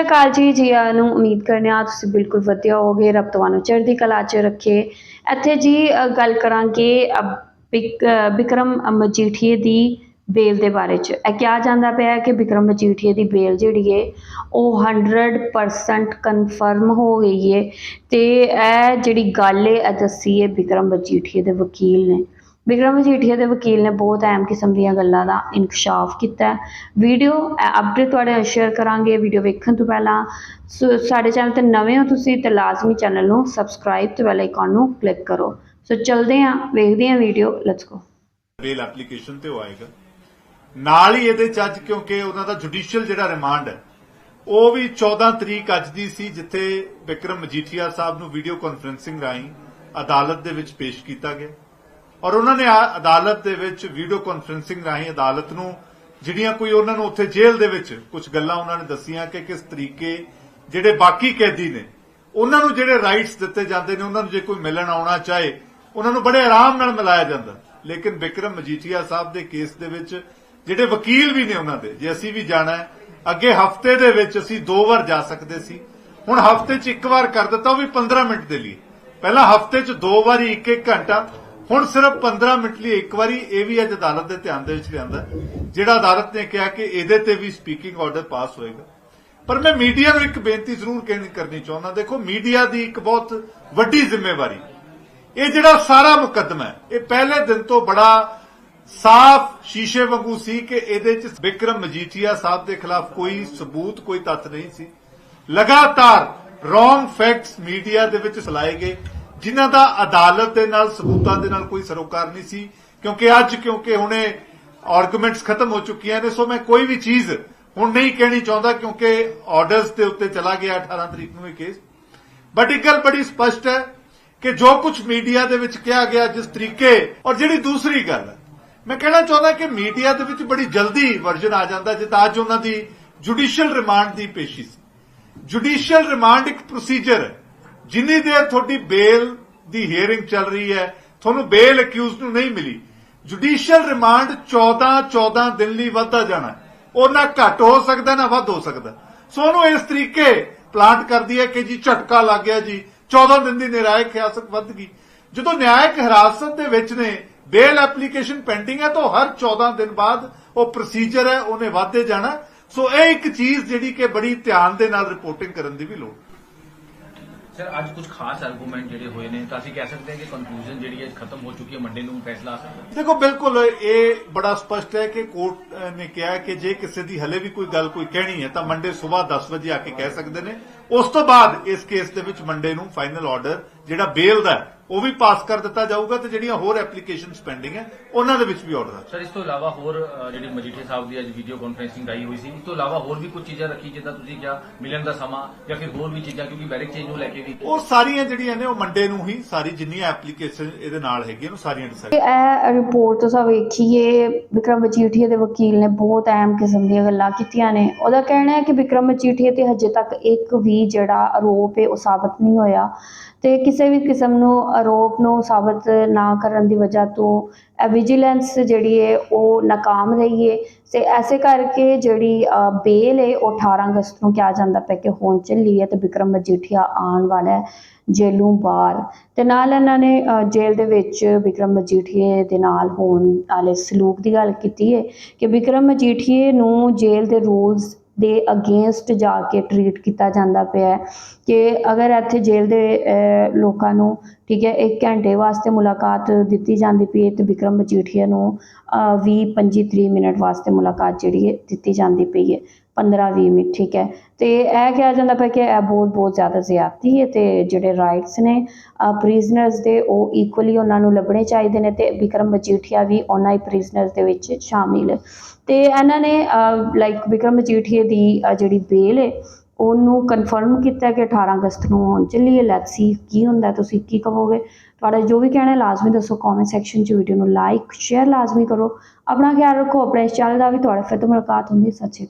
ਸ਼੍ਰੀ ਅਕਾਲ ਜੀ ਜੀ ਆਇਆਂ ਨੂੰ ਉਮੀਦ ਕਰਨੇ ਆ ਤੁਸੀਂ ਬਿਲਕੁਲ ਵਧੀਆ ਹੋਗੇ ਰੱਬ ਤੁਹਾਨੂੰ ਚੜ੍ਹਦੀ ਕਲਾ 'ਚ ਰੱਖੇ। ਇੱਥੇ ਜੀ ਗੱਲ ਕਰਾਂਗੇ ਬਿਕਰਮ ਮਜੀਠੀਏ ਦੀ ਬੇਲ ਦੇ ਬਾਰੇ 'ਚ। ਇਹ ਕਿਹਾ ਜਾਂਦਾ ਪਿਆ ਹੈ ਕਿ ਬਿਕਰਮ ਮਜੀਠੀਏ ਦੀ ਬੇਲ ਜਿਹੜੀ ਹੈ ਉਹ 100% ਕਨਫਰਮ ਹੋ ਗਈ ਹੈ ਤੇ ਇਹ ਜਿਹੜੀ ਗੱਲ ਹੈ ਇਹ ਦੱਸੀ ਹੈ ਬਿਕਰਮ ਮਜੀਠੀਏ ਦੇ ਵਕੀਲ ਨੇ। ਬਿਕਰਮ ਮਜੀਠੀਆ ਦੇ ਵਕੀਲ ਨੇ ਬਹੁਤ ਅਹਿਮ ਕਿਸਮ ਦੀਆਂ ਗੱਲਾਂ ਦਾ ਇਨਕਸ਼ਾਫ ਕੀਤਾ। ਵੀਡੀਓ ਅਪਡੇਟ ਤੁਹਾਡੇ ਨਾਲ ਸ਼ੇਅਰ ਕਰਾਂਗੇ। ਵੀਡੀਓ ਵੇਖਣ ਤੋਂ ਪਹਿਲਾਂ ਸਾਡੇ ਚੈਨਲ ਤੇ ਨਵੇਂ ਹੋ ਤੁਸੀਂ ਤੇ ਲਾਜ਼ਮੀ ਚੈਨਲ ਨੂੰ ਸਬਸਕ੍ਰਾਈਬ ਤੇ ਬੈਲ ਆਈਕਨ ਨੂੰ ਕਲਿੱਕ ਕਰੋ। ਸੋ ਚਲਦੇ ਹਾਂ, ਵੇਖਦੇ ਹਾਂ video. Let's go bell application ਤੇ ਉਹ ਆਏਗਾ। ਨਾਲ ਹੀ ਇਹਦੇ ਚ ਕਿਉਂਕਿ ਉਹਨਾਂ ਦਾ ਜੁਡੀਸ਼ੀਅਲ ਜਿਹੜਾ ਰਿਮਾਂਡ ਹੈ, ਉਹ ਵੀ 14 ਤਰੀਕ ਅੱਜ ਦੀ ਸੀ, ਜਿੱਥੇ ਵਿਕਰਮ ਮਜੀਠੀਆ ਸਾਹਿਬ ਨੂੰ ਵੀਡੀਓ ਕਾਨਫਰੰਸਿੰਗ ਰਾਹੀਂ ਅਦਾਲਤ ਦੇ ਵਿੱਚ ਪੇਸ਼ ਕੀਤਾ ਗਿਆ। ਔਰ ਉਹਨਾਂ ਨੇ ਅਦਾਲਤ ਦੇ ਵਿੱਚ ਵੀਡੀਓ ਕਾਨਫਰੰਸਿੰਗ ਰਾਹੀਂ ਅਦਾਲਤ ਨੂੰ, ਜਿਹੜੀਆਂ ਕੋਈ ਉਹਨਾਂ ਨੂੰ ਉੱਥੇ ਜੇਲ੍ਹ ਦੇ ਵਿੱਚ ਕੁਝ ਗੱਲਾਂ ਉਹਨਾਂ ਨੇ ਦੱਸੀਆਂ ਕਿ ਕਿਸ ਤਰੀਕੇ ਜਿਹੜੇ ਬਾਕੀ ਕੈਦੀ ਨੇ, ਉਹਨਾਂ ਨੂੰ ਜਿਹੜੇ ਰਾਈਟਸ ਦਿੱਤੇ ਜਾਂਦੇ ਨੇ, ਉਹਨਾਂ ਨੂੰ ਜੇ ਕੋਈ ਮਿਲਣ ਆਉਣਾ ਚਾਹੇ, ਉਹਨਾਂ ਨੂੰ ਬੜੇ ਆਰਾਮ ਨਾਲ ਮਿਲਾਇਆ ਜਾਂਦਾ। ਲੇਕਿਨ ਵਿਕਰਮ ਮਜੀਠੀਆ ਸਾਹਿਬ ਦੇ ਕੇਸ ਦੇ ਵਿੱਚ ਜਿਹੜੇ ਵਕੀਲ ਵੀ ਨੇ ਉਹਨਾਂ ਦੇ, ਜੇ ਅਸੀਂ ਵੀ ਜਾਣਾ ਹੈ, ਅੱਗੇ ਹਫ਼ਤੇ ਦੇ ਵਿੱਚ ਅਸੀਂ ਦੋ ਵਾਰ ਜਾ ਸਕਦੇ ਸੀ। ਹੁਣ ਹਫ਼ਤੇ 'ਚ ਇੱਕ ਵਾਰ ਕਰ ਦਿੱਤਾ, ਉਹ ਵੀ 15 ਮਿੰਟ ਦੇ ਲਈ। ਪਹਿਲਾਂ ਹਫ਼ਤੇ 'ਚ ਦੋ ਵਾਰੀ ਇੱਕ ਇੱਕ ਘੰਟਾ ਹੁਣ ਸਿਰਫ 15 ਮਿੰਟ ਲਈ ਇੱਕ ਵਾਰੀ ਇਹ ਵੀ ਅੱਜ ਅਦਾਲਤ ਦੇ ਧਿਆਨ ਦੇ ਵਿੱਚ ਲਿਆਂਦਾ ਜਿਹੜਾ ਅਦਾਲਤ ਨੇ ਕਿਹਾ ਕਿ ਇਹਦੇ ਤੇ ਵੀ ਸਪੀਕਿੰਗ ਆਰਡਰ ਪਾਸ ਹੋਏਗਾ। ਪਰ ਮੈਂ ਮੀਡੀਆ ਨੂੰ ਇੱਕ ਬੇਨਤੀ ਜ਼ਰੂਰ ਕਰਨੀ ਚਾਹੁੰਦਾ, ਦੇਖੋ ਮੀਡੀਆ ਦੀ ਇੱਕ ਬਹੁਤ ਵੱਡੀ ਜ਼ਿੰਮੇਵਾਰੀ। ਇਹ ਜਿਹੜਾ ਸਾਰਾ ਮੁਕੱਦਮਾ ਹੈ, ਇਹ ਪਹਿਲੇ ਦਿਨ ਤੋਂ ਬੜਾ ਸਾਫ਼ ਸ਼ੀਸ਼ੇ ਵਾਂਗੂ ਸੀ ਕਿ ਇਹਦੇ ਚ ਵਿਕਰਮ ਮਜੀਠੀਆ ਸਾਹਿਬ ਦੇ ਖਿਲਾਫ ਕੋਈ ਸਬੂਤ, ਕੋਈ ਤੱਥ ਨਹੀਂ ਸੀ। ਲਗਾਤਾਰ ਰੋਂਗ ਫੈਕਟਸ ਮੀਡੀਆ ਦੇ ਵਿੱਚ ਫੈਲਾਏ ਗਏ। ਜਿਨ੍ਹਾਂ ਦਾ ਅਦਾਲਤ ਦੇ ਨਾਲ, ਸਬੂਤਾਂ ਦੇ ਨਾਲ ਕੋਈ ਸਰੋਕਾਰ ਨਹੀਂ ਸੀ, ਕਿਉਂਕਿ ਅੱਜ, ਕਿਉਂਕਿ ਹੁਣੇ ਆਰਗੂਮੈਂਟਸ ਖਤਮ ਹੋ ਚੁੱਕੀਆਂ ਨੇ, ਸੋ ਮੈਂ ਕੋਈ ਵੀ ਚੀਜ਼ ਹੁਣ ਨਹੀਂ ਕਹਿਣੀ ਚਾਹੁੰਦਾ, ਕਿਉਂਕਿ ਆਰਡਰਸ ਦੇ ਉੱਤੇ ਚਲਾ ਗਿਆ 18 ਤਰੀਕ ਨੂੰ ਇਹ ਕੇਸ ਬਟ ਇੱਕ ਗੱਲ ਬੜੀ ਸਪਸ਼ਟ ਹੈ ਕਿ ਜੋ ਕੁਝ ਮੀਡੀਆ ਦੇ ਵਿੱਚ ਕਿਹਾ ਗਿਆ ਜਿਸ ਤਰੀਕੇ, ਔਰ ਜਿਹੜੀ ਦੂਸਰੀ ਗੱਲ ਮੈਂ ਕਹਿਣਾ ਚਾਹੁੰਦਾ ਕਿ ਮੀਡੀਆ ਦੇ ਵਿੱਚ ਬੜੀ ਜਲਦੀ ਵਰਜਨ ਆ ਜਾਂਦਾ, ਜਿੱਦਾਂ ਅੱਜ ਉਹਨਾਂ ਦੀ ਜੁਡੀਸ਼ੀਅਲ ਰਿਮਾਂਡ ਦੀ ਪੇਸ਼ੀ ਸੀ। ਜੁਡੀਸ਼ੀਅਲ ਰਿਮਾਂਡ ਇੱਕ ਪ੍ਰੋਸੀਜਰ ਹੈ। ਜਿੰਨੀ ਦੇਰ ਤੁਹਾਡੀ ਬੇਲ ਦੀ ਹੀਅਰਿੰਗ ਚੱਲ ਰਹੀ ਹੈ, ਤੁਹਾਨੂੰ ਬੇਲ ਅਕਿਊਜ਼ ਨੂੰ ਨਹੀਂ ਮਿਲੀ। ਜੁਡੀਸ਼ੀਅਲ ਰਿਮਾਂਡ 14 14 ਦਿਨ ਲਈ ਵਧਦਾ ਜਾਣਾ ਉਹ ਨਾ ਘੱਟ ਹੋ ਸਕਦਾ, ਨਾ ਵੱਧ ਹੋ ਸਕਦਾ। ਸੋ ਉਹਨੂੰ ਇਸ ਤਰੀਕੇ ਪਲਾਂਟ ਕਰਦੀ ਹੈ ਕਿ ਜੀ ਝਟਕਾ ਲੱਗ ਗਿਆ ਜੀ 14 ਦਿਨ ਦੀ ਨਿਰਾਇਕ ਹਿਰਾਸਤ ਵੱਧ ਗਈ। ਜਦੋਂ ਨਿਆਇਕ ਹਿਰਾਸਤ ਦੇ ਵਿੱਚ ਨੇ, ਬੇਲ ਐਪਲੀਕੇਸ਼ਨ ਪੈਂਡਿੰਗ ਹੈ, ਤਾਂ ਹਰ 14 ਦਿਨ ਬਾਅਦ ਉਹ ਪ੍ਰੋਸੀਜਰ ਹੈ, ਉਹਨੇ ਵੱਧਦੇ ਜਾਣਾ। ਸੋ ਇਹ ਇੱਕ ਚੀਜ਼ ਜਿਹੜੀ ਕਿ ਬੜੀ ਧਿਆਨ ਦੇ ਨਾਲ ਰਿਪੋਰਟਿੰਗ ਕਰਨ ਦੀ ਵੀ ਲੋੜ। ਹੈ ਸਰ, ਅੱਜ ਕੁਝ ਖਾਸ ਆਰਗੂਮੈਂਟ ਜਿਹੜੇ ਹੋਏ ਨੇ, ਤਾਂ ਅਸੀਂ ਕਹਿ ਸਕਦੇ ਹਾਂ ਕਿ ਕਨਕਲੂਜਨ ਜਿਹੜੀ ਹੈ ਖਤਮ ਹੋ ਚੁੱਕੀ ਹੈ ਮੰਡੇ ਨੂੰ ਫੈਸਲਾ। ਆ ਸਕਦਾ ਦੇਖੋ, ਬਿਲਕੁਲ ਇਹ ਬੜਾ ਸਪਸ਼ਟ ਹੈ ਕਿ ਕੋਰਟ ਨੇ ਕਿਹਾ ਕਿ ਜੇ ਕਿਸੇ ਦੀ ਹਲੇ ਵੀ ਕੋਈ ਗੱਲ ਕੋਈ ਕਹਿਣੀ ਹੈ, ਤਾਂ ਮੰਡੇ ਸਵੇਰ 10 ਵਜੇ ਆ ਕੇ ਕਹਿ ਸਕਦੇ ਨੇ। ਉਸ ਤੋਂ ਬਾਅਦ ਇਸ ਕੇਸ ਦੇ ਵਿੱਚ ਮੰਡੇ ਨੂੰ ਫਾਈਨਲ ਆਰਡਰ ਜਿਹੜਾ ਬੇਲ ਦਾ ਹੈ, ਉਹ ਵੀ ਪਾਸ ਕਰ ਦਿੱਤਾ ਜਾਊਗਾ ਤੇ ਜਿਹੜੀਆਂ ਹੋਰ ਐਪਲੀਕੇਸ਼ਨਸ ਪੈਂਡਿੰਗ ਹੈ ਉਹਨਾਂ ਦੇ ਵਿੱਚ ਵੀ ਆਰਡਰ ਆ। ਸਰ ਇਸ ਤੋਂ ਇਲਾਵਾ ਹੋਰ ਜਿਹੜੀ ਮਜੀਠੇ ਸਾਹਿਬ ਦੀ ਅੱਜ ਵੀਡੀਓ ਕਾਨਫਰੰਸਿੰਗ ਰਾਈ ਹੋਈ ਸੀ ਇਸ ਤੋਂ ਇਲਾਵਾ ਹੋਰ ਵੀ ਕੁਝ ਚੀਜ਼ਾਂ ਰੱਖੀ ਜਿੱਦਾਂ ਤੁਸੀਂ ਕਿਹਾ ਮਿਲਣ ਦਾ ਸਮਾਂ ਜਾਂ ਫਿਰ ਹੋਰ ਵੀ ਚੀਜ਼ਾਂ ਕਿਉਂਕਿ ਬੈਰਿਕ ਚੇਂਜ ਨੂੰ ਲੈ ਕੇ ਵੀ ਉਹ ਸਾਰੀਆਂ ਜਿਹੜੀਆਂ ਨੇ ਉਹ ਮੰਡੇ ਨੂੰ ਹੀ ਸਾਰੀ ਜਿੰਨੀਆਂ ਐਪਲੀਕੇਸ਼ਨ ਇਹਦੇ ਨਾਲ ਹੈਗੀਆਂ ਉਹ ਸਾਰੀਆਂ ਡਿਸਾਈਡ ਇਹ ਰਿਪੋਰਟ ਤੁਸੀਂ ਵੇਖੀਏ ਵਿਕਰਮ ਮਜੀਠੀਆ ਦੇ ਵਕੀਲ ਨੇ ਬਹੁਤ ਅਹਿਮ ਕਿਸਮ ਦੀਆਂ ਗੱਲਾਂ ਕੀਤੀਆਂ ਨੇ। ਉਹਦਾ ਕਹਿਣਾ ਹੈ ਕਿ ਵਿਕਰਮ ਮਜੀਠੀਆ ਤੇ ਹਜੇ ਤੱਕ ਇੱਕ ਵੀ ਜਿਹੜਾ ਆਰੋਪ ਹੈ, ਉਹ ਸਾਬਤ ਨਹੀਂ ਹੋਇਆ। ਤੇ ਕਿਸੇ ਵੀ ਕਿਸਮ ਨੂੰ ਆਰੋਪ ਨੂੰ ਸਾਬਤ ਨਾ ਕਰਨ ਦੀ ਵਜ੍ਹਾ ਤੋਂ ਵਿਜੀਲੈਂਸ ਜਿਹੜੀ ਹੈ, ਉਹ ਨਾਕਾਮ ਰਹੀ ਹੈ। ਤੇ ਐਸੇ ਕਰਕੇ ਜਿਹੜੀ ਬੇਲ ਹੈ, ਉਹ 18 ਅਗਸਤ ਨੂੰ ਕਿਹਾ ਜਾਂਦਾ ਪਿਆ ਕਿ ਹੋਣ ਚੱਲੀ ਹੈ ਤੇ ਵਿਕਰਮ ਮਜੀਠੀਆ ਆਉਣ ਵਾਲਾ ਹੈ ਜੇਲ੍ਹੋਂ ਬਾਹਰ। ਤੇ ਨਾਲ ਇਹਨਾਂ ਨੇ ਜੇਲ੍ਹ ਦੇ ਵਿੱਚ ਵਿਕਰਮ ਮਜੀਠੀਏ ਦੇ ਨਾਲ ਹੋਣ ਵਾਲੇ ਸਲੂਕ ਦੀ ਗੱਲ ਕੀਤੀ ਹੈ ਕਿ ਵਿਕਰਮ ਮਜੀਠੀਏ ਨੂੰ ਜੇਲ੍ਹ ਦੇ ਰੂਲਸ ਦੇ ਅਗੇਂਸਟ ਜਾ ਕੇ ਟਰੀਟ ਕੀਤਾ ਜਾਂਦਾ ਪਿਆ ਹੈ ਕਿ ਅਗਰ ਇੱਥੇ ਜੇਲ੍ਹ ਦੇ ਲੋਕਾਂ ਨੂੰ, ਠੀਕ ਹੈ 1 ਘੰਟੇ ਵਾਸਤੇ ਮੁਲਾਕਾਤ ਦਿੱਤੀ ਜਾਂਦੀ ਪਈ ਹੈ ਤੇ ਵਿਕਰਮ ਮਜੀਠੀਆ ਨੂੰ 20 25 30 ਮਿੰਟ ਵਾਸਤੇ ਮੁਲਾਕਾਤ ਜਿਹੜੀ ਹੈ ਦਿੱਤੀ ਜਾਂਦੀ ਪਈ ਹੈ। 15 20 ਮਿੰਟ, ਠੀਕ ਹੈ। ਤੇ ਇਹ ਕਿਹਾ ਜਾਂਦਾ ਪਿਆ ਕਿ ਇਹ ਬਹੁਤ ਬਹੁਤ ਜ਼ਿਆਦਾ ਜ਼ਿਆਦਤੀ ਹੈ ਤੇ ਜਿਹੜੇ ਰਾਈਟਸ ਨੇ ਪ੍ਰਿਜ਼ਨਰਸ ਦੇ ਉਹ ਇਕੁਅਲੀ ਉਹਨਾਂ ਨੂੰ ਲੱਭਣੇ ਚਾਹੀਦੇ ਨੇ ਤੇ ਵਿਕਰਮ ਮਜੀਠੀਆ ਵੀ ਉਹਨਾਂ ਹੀ ਪ੍ਰਿਜ਼ਨਰਸ ਦੇ ਵਿੱਚ ਸ਼ਾਮਿਲ। ਹੈ ਤੇ ਇਹਨਾਂ ਨੇ ਲਾਈਕ ਵਿਕਰਮ ਮਜੀਠੀਏ ਦੀ ਜਿਹੜੀ ਬੇਲ ਹੈ, ਉਹਨੂੰ ਕਨਫਰਮ ਕੀਤਾ ਕਿ 18 ਅਗਸਤ ਨੂੰ ਹੋਣ ਚੱਲੀ ਹੈ ਲੈਟਸ ਸੀ ਕੀ ਹੁੰਦਾ, ਤੁਸੀਂ ਕੀ ਕਹੋਗੇ? ਤੁਹਾਡਾ ਜੋ ਵੀ ਕਹਿਣਾ ਲਾਜ਼ਮੀ ਦੱਸੋ ਕਮੈਂਟ ਸੈਕਸ਼ਨ 'ਚ ਵੀਡੀਓ ਨੂੰ ਲਾਈਕ ਸ਼ੇਅਰ ਲਾਜ਼ਮੀ ਕਰੋ। ਆਪਣਾ ਖਿਆਲ ਰੱਖੋ, ਆਪਣੇ ਚੈਨਲ ਦਾ ਵੀ ਤੁਹਾਡੇ ਫਿਰ ਤੋਂ ਮੁਲਾਕਾਤ ਹੁੰਦੀ ਹੈ। ਸਤਿ